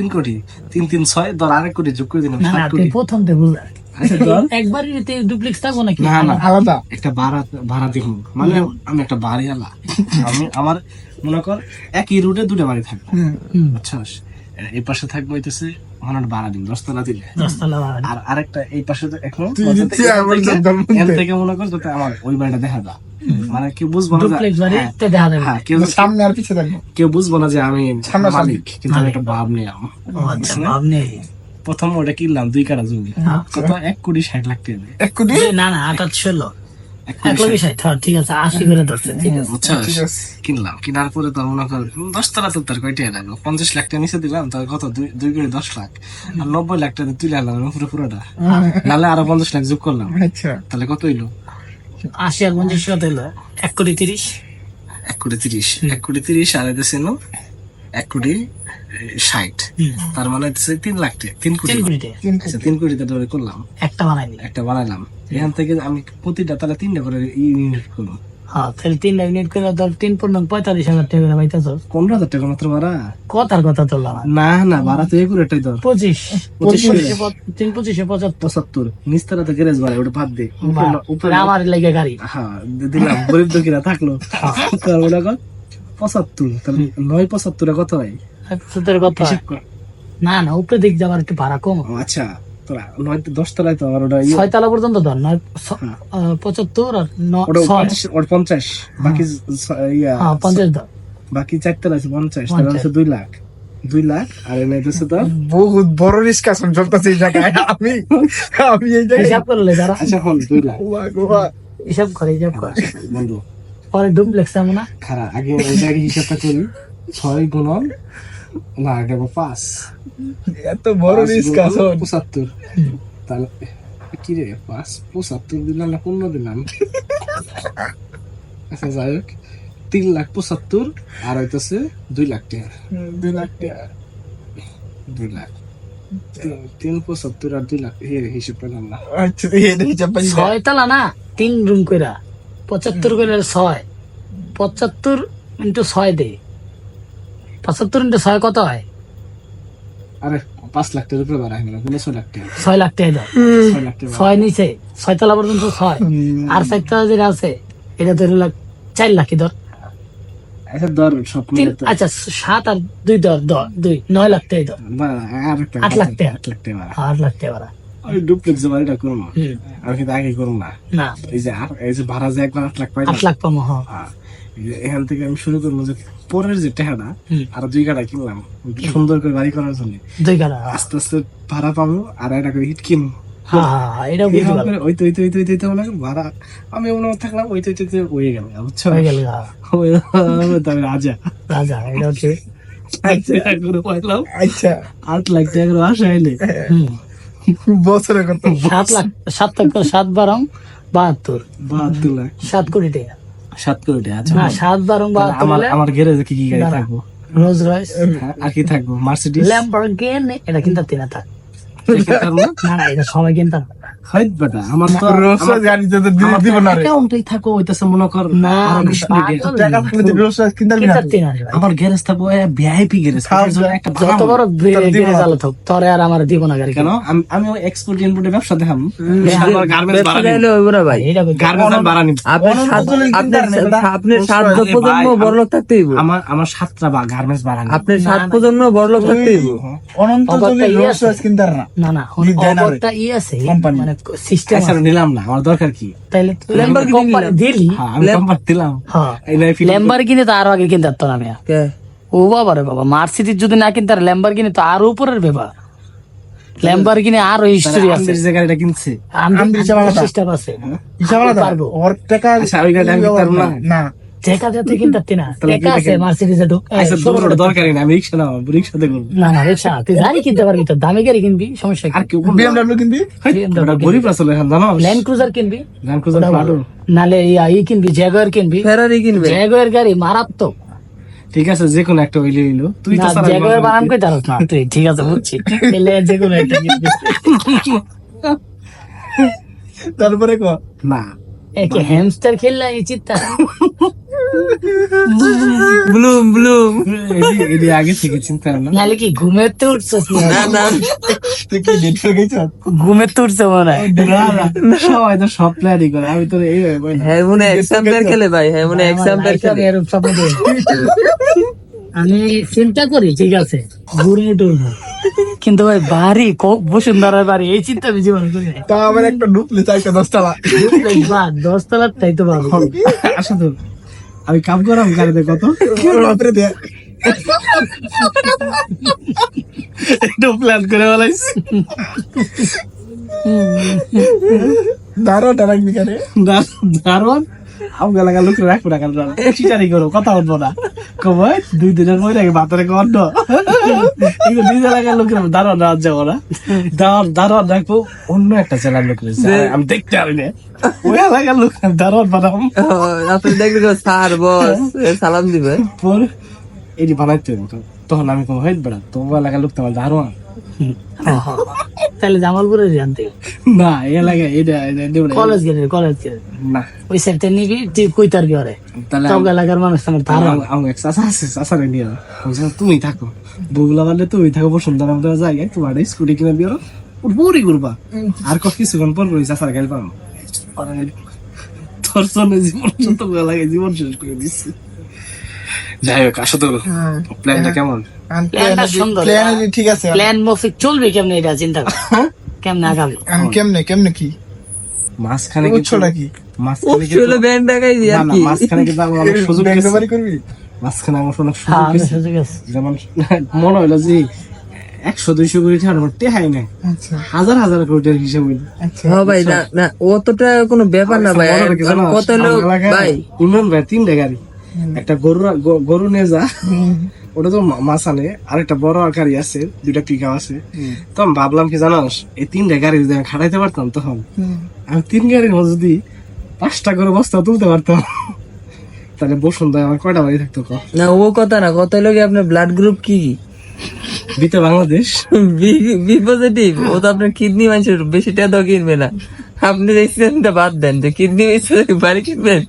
তিন কোটি তিন তিন ছয় ধর আরেক কোটি যোগ করে দিলাম সাত কোটি। প্রথম থেকে বুঝা আচ্ছা একবারই ডুপ্লেক্স থাকব নাকি? না না আলাদা। একটা ভাড়া ভাড়া দিব মানে আমি একটা বাড়ি আলা আমি আমার মনে কর একই রুটে দুটো বাড়ি থাকব। হুম, এই পাশে থাকব হইতেছে মনে ভাড়া দিন দশতলা দিলে। দশতলা আর আরেকটা এই পাশে তো এখন থেকে- মনে কর যাতে আমার ওই বাড়িটা দেখা যা মানে কেউ বুঝব না হ্যাঁ, তে দেখা যাবে। হ্যাঁ কেউ সামনে আর পিছিয়ে থাকব কেউ বুঝব না যে আমি মালিক কিন্তু আমি একটা ভাব আম। ও আচ্ছা ভাব নেই। প্রথম ওটা কিনলাম দুই কাটা জমি। হ্যাঁ। কত? এক কোটি ষাট লাখ টাকা এক কোটি? না না ষোলো। হ্যাঁ, ঠিক আছে আশি করে ধরছে ঠিক আছে। বুঝছস? ঠিক আছে। কিনলাম। কেনার পরে তো মনে কর দশ তলা তো তার কয়টা লাগল পঞ্চাশ লাখ টাকা নিচে দিলাম তার কত? দুই দুই কোটি দশ লাখ। আর নব্বই লাখ টাকা তুলে আনলাম পুরো পুরোটা। নাহলে আরও পঞ্চাশ লাখ যোগ করলাম। আচ্ছা। তাহলে কত হইল? আশি আর পঞ্চাশ কত হলো এক কোটি তিরিশ। এক কোটি তিরিশ। এক কোটি তিরিশ আর এটা ছিল এক কোটি ষাট। হুম, তার মানে হচ্ছে তিন লাখ টাকা তিন কোটি তিন কোটি টাকা। তিন আচ্ছা কোটি। করলাম। একটা বানাই দিলে একটা বানাইলাম। এখান থেকে আমি প্রতিটা তাহলে তিনটা করে ইউনিট করব। হ্যাঁ তাহলে তিন লাখ করে ধর তিন পূর্ণ পঁয়তাল্লিশ হাজার টাকা করে পাইতেছ পনেরো হাজার টাকা মাত্র ভাড়া? কথার কথা তোলাম না না ভাড়া তো একুরেটাই ধর পঁচিশ। তিন পঁচিশে পঁচাত্তর। পঁচাত্তর। নিস্তারা তো গ্যারেজ ভাড়া ওটা বাদ দে। উপরে- আমার লাগে গাড়ি। হ্যাঁ দিলাম। গরিব দুঃখীরা থাকল। তার ওটা কর। পঁচাত্তর। তাহলে নয় পঁচাত্তরে কত হয়? তোর কথা না না উপরে দিক যাবার একটু ভাড়া কম। আচ্ছা। তোরা নয় দশ তলায় তো আমার ওটা ইয়ে- ছয় তলা পর্যন্ত ধর নয় হ্যাঁ। পঁচাত্তর আর ওটা পঞ্চাশ বাকি ছ- হ্যাঁ পঞ্চাশ ধর। বাকি চার তলা আছে পঞ্চাশ তাহলে হচ্ছে দুই লাখ। দুই লাখ আর এনে বহুত বড় ডিসকাশন চলতেছে এই জায়গায়। আমি আমি এই জায়গায় হিসাব করলে যারা আচ্ছা হল দুই লাখ। গোয়া গোয়া হিসাব করে হিসাব করে। বন্ধু। পরে ডুপ্লেক্স এমন না? খারাপ আগে ওই জায়গায় হিসাবটা করি। ছয় গুণন না এটা আবার পাঁচ। এত বড় পঁচাত্তর। তাহলে কি রে পাঁচ পঁচাত্তর দিলাম না পনেরো দিলাম? আচ্ছা যাই হোক। তিন লাখ পঁচাত্তর আর হইতেছে দুই লাখ টাকা। দুই লাখ টাকা। দুই লাখ। তিন- পঁচাত্তর আর দুই লাখ এর হিসেব পেলাম না। আচ্ছা হিসাব ছয় তলা না তিন রুম কইরা। পঁচাত্তর করে ছয়। পঁচাত্তর ইন্টু ছয় দে। পঁচাত্তর ইন্টু ছয় কত হয়? আরে পাঁচ লাখ টাকার উপরে বাড়া গেল লাখ টাকা। ছয় লাখ টাকা দাও। ছয় লাখ টাকা। ছয় নিচে ছয় তলা পর্যন্ত ছয়। আর চার তলা যেটা আছে এটা ধরে লাখ চার লাখই ধর। আচ্ছা আচ্ছা সাত আর দুই ধর ধর দুই নয় লাখ টাকা একটা আট লাখ টাকা। আট লাখ টাকা। আট লাখ টাকা আমি ডুপ্লেক্স বাড়িটা করব আমি কিন্তু আগে করব না। এই যে এই যে ভাড়া যে একবার আট লাখ পাইলাম। আট লাখ পাবো হ্যাঁ। হ্যাঁ, এখান থেকে আমি শুরু করব যে পরের যে হুম। আর দুই কাটা কিনলাম। সুন্দর করে বাড়ি করার জন্য। দুই গাড়া? আস্তে আস্তে ভাড়া পাবো আর একটা করে হিট কিনবো। আমি মনে থাকলাম ওই তো হয়ে গেল বুঝছ রাজা। রাজা এটা হচ্ছে আচ্ছা আট লাখ এলে বছরে কত? সাত লাখ সাত লাখ সাত বারং বাহাত্তর। বাহাত্তর লাখ। সাত কোটি টাকা। সাত করে টাকা আচ্ছা সাত বারং আমার আমার গ্যারেজে কি কি গাড়ি থাকব? রোজ রয়েস হ্যাঁ, আর কি থাকব? মার্সিডিজ ল্যাম্বরগিনি এটা কিন্তু তিনা থাক। না না না এটা সবাই কিন্তু বেটা আমার তো রোজ রোজ তো দিব না রে। অ্যাকাউন্টেই থাকো হইতাছে মনে কর না আরও বেশি টাকা। পাগল। টাকা থাকলে তুই রোজ রোজ কিনতে পারবি না কিনতে তিন আসবে আমার গ্যারেজ থাকব ভিআইপি গ্যারেজ। একটা যত বড় তোর দিব থাক তোরে আর আমার দিব না গাড়ি কেন? আমি আমি ওই এক্সপোর্ট ইম্পোর্টের ব্যবসা দেখাম। গার্মেন্টস বাড়ানি। চাইলে ভাই। গার্মেন্টস বাড়ানি। আপনার সাত- জনের আপনার চিন্তা নেই, সা- আপনার সাত আরে প্রজন্ম ভাই, বড়লোক থাকতে আমার আমার সাতটা বা গার্মেন্টস বাড়ানি। আপনার না, সাত না। প্রজন্ম বড়লোক থাকতে হইব। অনন্ত ইয়ে না না না ই আছে। মানে সিস্টেম আচ্ছা নিলাম না আমার দরকার কি? তাইলে তুই কোম্পানি দিলি? হ্যাঁ আমি দিলাম। হ্যাঁ। ফিল্ম ল্যাম্বার কিনে তো। আরও আগে কিনতে পারতো না আমি ও বাবা রে বাবা মার্সিডিজ যদি না কিনতে আর ল্যাম্বার কিনে তো আরও উপরের ব্যাপার। ল্যাম্বার কিনে আরও হিস্ট্রি আছে। যে গাড়িটা কিনছে? আন্দির চালানো তা। সিস্টেম আছে। হিসাব আলাদা পারব। ওর টাকা আচ্ছা, আমি না? না টেকা যাতে কিনতে পারতি টেকা আছে মার্সিডিজে ঢুক আচ্ছা ষোলো দরকারই না আমি রিক্সা না রিক্সাতে করব না না রিক্সা তুই গাড়ি কিনতে পারবি তো দামি গাড়ি কিনবি? সমস্যা আর কেউ বিএমডব্লিউ কিনবি? ওটা গরিব আসলে এখন জানো? ল্যান্ড ক্রুজার কিনবি? ল্যান্ড ক্রুজার ভালো। নালে ইয়া ই কিনবি জ্যাগুয়ার কিনবি। ফেরারি কিনবে? জ্যাগুয়ার গাড়ি মারাত্মক। ঠিক আছে যে কোনো একটা হইলে হইল তুই তো না চালাবি জ্যাগুয়ার না। বানান কই তারস না তুই ঠিক আছে বুঝছি। এলে যে কোনো একটা কিনবি। তারপরে ক? না। একে হ্যামস্টার খেললা এই চিন্তা ব্লুম ব্লুম এটি- এটি আগে থেকে চিন্তা না। নাহলে কি ঘুমেতে উঠছস না? না তুই কি ডেট ফেলে গেছিস? ঘুমেতে উঠছে মনে সবাই তো সব প্ল্যানই করে আমি তো। হ্যাঁ মনে এক্সাম্পল খেলে ভাই হ্যাঁ মনে এক্সাম্পল আমার খেলে। এরকম স্বপ্ন দেখি। আমি চিন্তা করি ঠিক আছে। ঘুরমু টুরমু কিন্তু ভাই বাড়ি ক- বসুন্ধরার বাড়ি এই চিন্তা আমি জীবনে করি। তা আমার একটা দশতলা। দশতলার তাই তো ভালো। আসো তো। আমি কাম করাম গাড়িতে কত? বাপরে দেখ একটু প্ল্যান করে বলাইছি দারোয়ান দারোয়ান? আমগা লাগা লোক রাখব না কারণ চিটারি করো কথা উঠবো না। কবাই দুই দিনের মধ্যে গন্ধ এগুলো দুই এলাকার লোকের দারোয়ান রাত যাব না। দারোয়ান দারোয়ান রাখব অন্য একটা জেলার লোক রয়েছে। আমি দেখতে পারি না। ওই এলাকার লোক দারোয়ান বানাম ও, আপনি দেখবেন কেউ স্যার বস সালাম দিবে। পরে এটি বানাইতে তো। তখন আমি কোনো হইত বেড়া তোমার এলাকার লোক তোমার দারোয়ান। তাহলে জামালপুরে জানতে না এই এলাকায় এটা। কলেজ গেলে কলেজ গেলে। না। ওই সাইডটা নিবি তুই কইতার কি ওরে তাহলে সব এলাকার মানুষ আমার ধারণা আমার এক চাচা আছে চাচারে নিয়ে। তুমি থাকো। বগুলা বাড়লে তুমি থাকো বসুন্ধরা আমাদের জায়গায় তোমার স্কুটি কিনে দিও। পুরি করবা আর কত কিছুক্ষণ পর পরই চাচার গাড়ি পাবো। তোর সঙ্গে জীবন সত্য লাগে জীবন শেষ করে দিচ্ছি যাই হোক আসো তো। প্ল্যানটা কেমন? প্ল্যানটা সুন্দর। প্ল্যান ঠিক আছে প্ল্যান মফিক চলবে কেমনে এটা চিন্তা কর। কেমনে আগাবে? আমি কেমনে কেমনে কি? মাঝখানে মাঝখানে ব্যান্ড দেখাই আর কি। মাঝখানে কিন্তু আমার অনেক সুযোগ ব্যাংক করবি? মাঝখানে আমার অনেক হ্যাঁ সুযোগ আমি গেছে। সুযোগ আছে যেমন মনে হইল যে একশো দুইশো কোটি টাকা আমার টেহাই নাই। আচ্ছা। হাজার হাজার কোটি টাকার হিসাব হইল আচ্ছা। হ্যাঁ ভাই না না অতটা কোনো ব্যাপার না ভাই রেখে জানো, কত লোক ভাই। ইমরান ভাই তিনটা গাড়ি। একটা গরু গরু নিয়ে যা। ওটা তো মাছ আনে আর একটা বড় গাড়ি আছে দুইটা পিক আছে। তো আমি ভাবলাম কি জানাস এই তিনটা গাড়ি যদি আমি খাটাইতে পারতাম তখন আমি তিন গাড়ির মধ্যে যদি পাঁচটা করে বস্তা তুলতে পারতাম তাহলে বসুন্ধরা আমার কয়টা বাড়ি থাকতো না ও কথা না কত লোক আপনার ব্লাড গ্রুপ কি? কি দিতে বাংলাদেশ। বি পজিটিভ ও তো আপনার কিডনি মানুষের বেশি টাকা কিনবে না। আপনি বাদ দেন যে কিডনি বাড়ি কিনবেন।